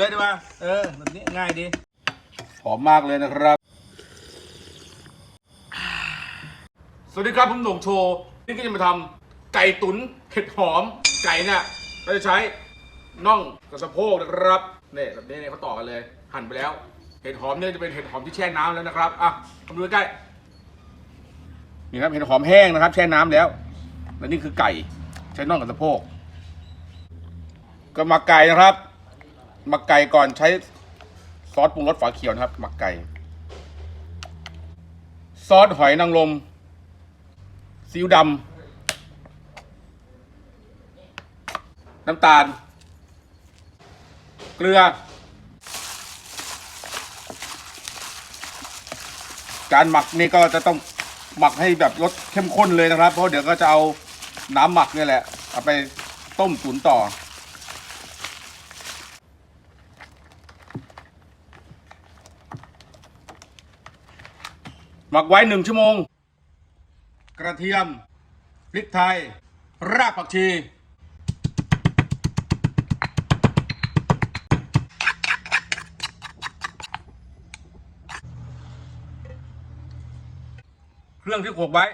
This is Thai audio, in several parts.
เลยดีกว่าเออแบบนี้ง่ายดีหอมมากเลยนะครับ สวัสดีครับผมโหน่งโชว์นี่ก็จะมาทำไก่ตุ๋นเห็ดหอมไก่เนี่ยเราจะใช้น่องกับสะโพกนะครับเนี่ยแบบนี้เนี่ยเขาต่อกันเลย หั่นไปแล้ว เห็ดหอมเนี่ยจะเป็นเห็ดหอมที่แช่น้ำแล้วนะครับอะมาดูใกล้ๆนี่ครับเห็ดหอมแห้งนะครับ แช่น้ำแล้ว และนี่คือไก่ ใช้น่องกับสะโพก ก็หมักไก่นะครับ หมักไก่ก่อนใช้ซอสปรุงรสฝาเขียวนะครับ หมักไก่ ซอสหอยนางรมซีอิ๊วดำน้ำตาล เกลือ การหมักนี่ก็จะต้องหมักให้แบบรสเข้มข้นเลยนะครับ เพราะเดี๋ยวก็จะเอาน้ำหมักนี่แหละ เอาไปต้มตุ๋นต่อ หมักไว้หนึ่งชั่วโมง กระเทียม พริกไทย รากผักชี เครื่องที่โขกไว้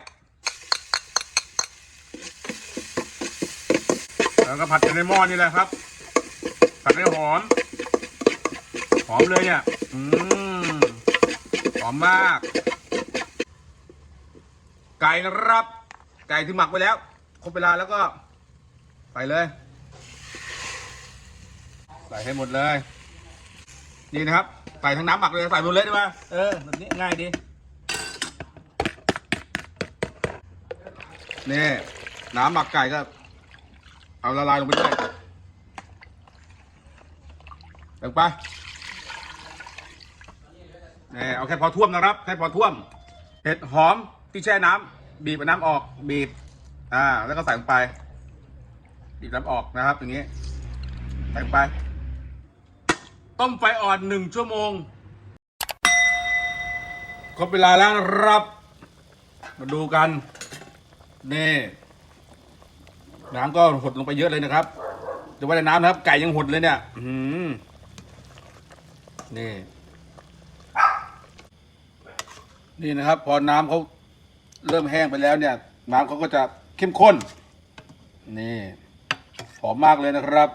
แล้วก็ผัดกันในหม้อนี่แหละครับ ผัดให้หอม หอมเลยเนี่ย อืมหอมมาก ไก่นะครับ ไก่ที่หมักไว้แล้ว ครบเวลาแล้วก็ใส่เลย ใส่ให้หมดเลย นี่นะครับ ใส่ทั้งน้ำหมักเลย ใส่หมดเลยดีกว่าเออแบบนี้ง่ายดีนี่น้ำหมักไก่ก็ เอาละลายลงไปด้วยลงไปนี่เอาแค่พอท่วมนะครับ แค่พอท่วมเห็ดหอม ที่แช่น้ำบีบน้ำออกบีบ อ่า แล้วก็ใส่ลงไป บีบน้ำออกนะครับ อย่างนี้ใส่ลงไป ต้มไฟอ่อนหนึ่งชั่วโมงครบเวลาแล้วนะครับ มาดูกัน นี่น้ำก็หดลงไปเยอะเลยนะครับจะว่าแต่น้ำนะครับ ไก่ยังหดเลยเนี่ย อือหือนี่ นี่นะครับ พอน้ำเขา เริ่มแห้งไปแล้วเนี่ย น้ำเขาก็จะเข้มข้น นี่หอมมากเลยนะครับ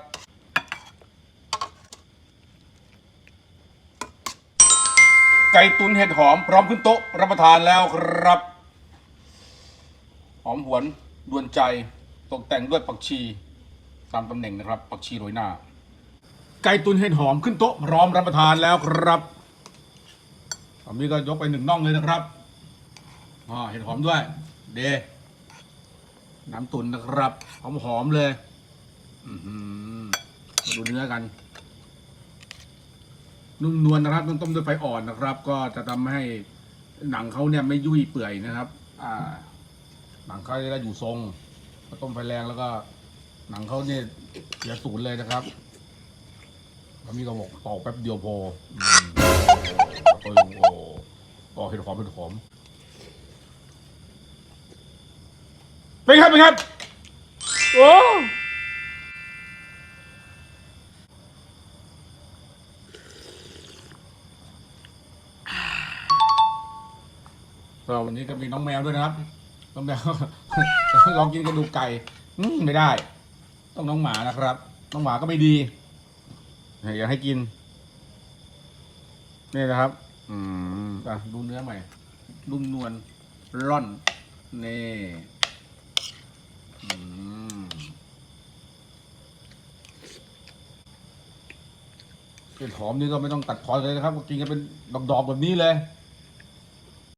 ไก่ตุนเห็ดหอมพร้อมขึ้นโต๊ะรับประทานแล้วครับ หอมหวนดวนใจตกแต่งด้วยผักชีตามตำแหน่งนะครับผักชีโรยหน้า ไก่ตุนเห็ดหอมขึ้นโต๊ะพร้อมรับประทานแล้วครับตอนนี้ก็ยกไปหนึ่งน่องเลยนะครับ อ่าเห็ดหอมด้วย เดน้ำตุนนะครับ หอมหอมๆเลย อือหือมาดูเนื้อกัน นุ่มนวลนะครับต้องต้มด้วยไฟอ่อนนะครับ ก็จะทำให้หนังเขาเนี่ยไม่ยุ่ยเปื่อยนะครับ อ่า หนังเขาจะได้อยู่ทรงพอต้มไฟแรงแล้วก็ หนังเขาเนี่ยเสียศูนย์เลยนะครับแล้วมีกระบอกปอกแป๊บเดียวพออืมโอ้โหโอ้เห็ดหอมเห็ดหอม เป็นครับเป็นครับ โอ้ก็วันนี้ก็มีน้องแมวด้วยนะครับ น้องแมว ลองกินกระดูกไก่อืมไม่ได้ ต้องน้องหมานะครับ น้องหมาก็ไม่ดีอยากให้กิน นี่นะครับ อืมอะดูเนื้อใหม่นุ่มนวลร่อน นี่ เห็ดหอมนี่ก็ไม่ต้องตัดพอเลยนะครับกินกันเป็นดอกๆแบบนี้เลย